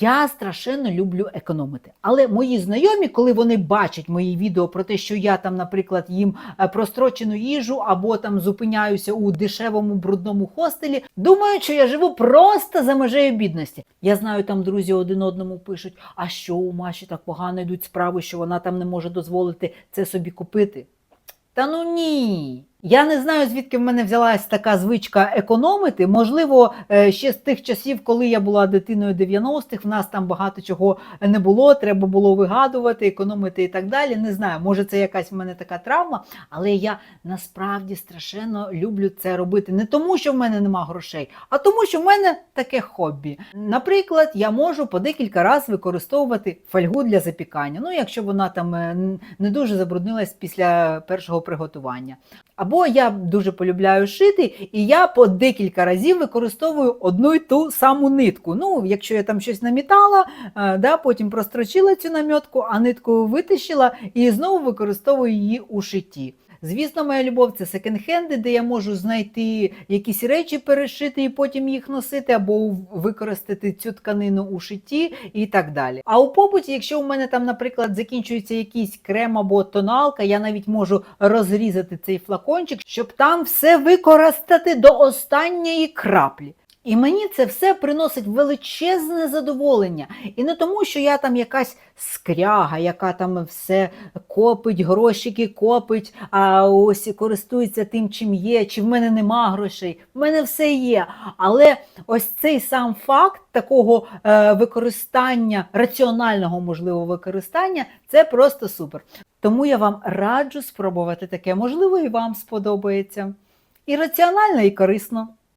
Я страшенно люблю економити. Але мої знайомі, коли вони бачать мої відео про те, що я там, наприклад, їм е, прострочену їжу або там зупиняюся у дешевому брудному хостелі, думають, що я живу просто за межею бідності. Я знаю, там друзі один одному пишуть: а що у Маші так погано йдуть справи, що вона там не може дозволити це собі купити. Та ну ні. Я не знаю, звідки в мене взялась така звичка економити. Можливо, е, ще з тих часів, коли я була дитиною 90-х, в нас там багато чого не було, треба було вигадувати, економити і так далі. Не знаю, може це якась в мене така травма, але я насправді страшенно люблю це робити. Не тому, що в мене нема грошей, а тому, що в мене таке хобі. Наприклад, я можу по декілька разів використовувати фольгу для запікання. Ну, якщо вона там е, не дуже забруднилась після першого приготування. Або я дуже полюбляю шити, і я по декілька разів використовую одну й ту саму нитку. Ну, якщо я там щось намітала, е, да, потім прострочила цю намітку, а нитку витащила і знову використовую її у шитті. Звісно, моя любов це секонд-хенди, де я можу знайти якісь речі, перешити і потім їх носити, або використати цю тканину у шитті і так далі. А у побуті, якщо у мене там, наприклад, закінчується якийсь крем або тоналка, я навіть можу розрізати цей флакончик, щоб там все використати до останньої краплі. І мені це все приносить величезне задоволення. І не тому, що я там якась скряга, яка там все копить, грошики копить, а ось користується тим, чим є, чи в мене нема грошей. В мене все є. Але ось цей сам факт такого е, використання, раціонального можливо використання, це просто супер. Тому я вам раджу спробувати таке. Можливо, і вам сподобається. І раціонально, і корисно.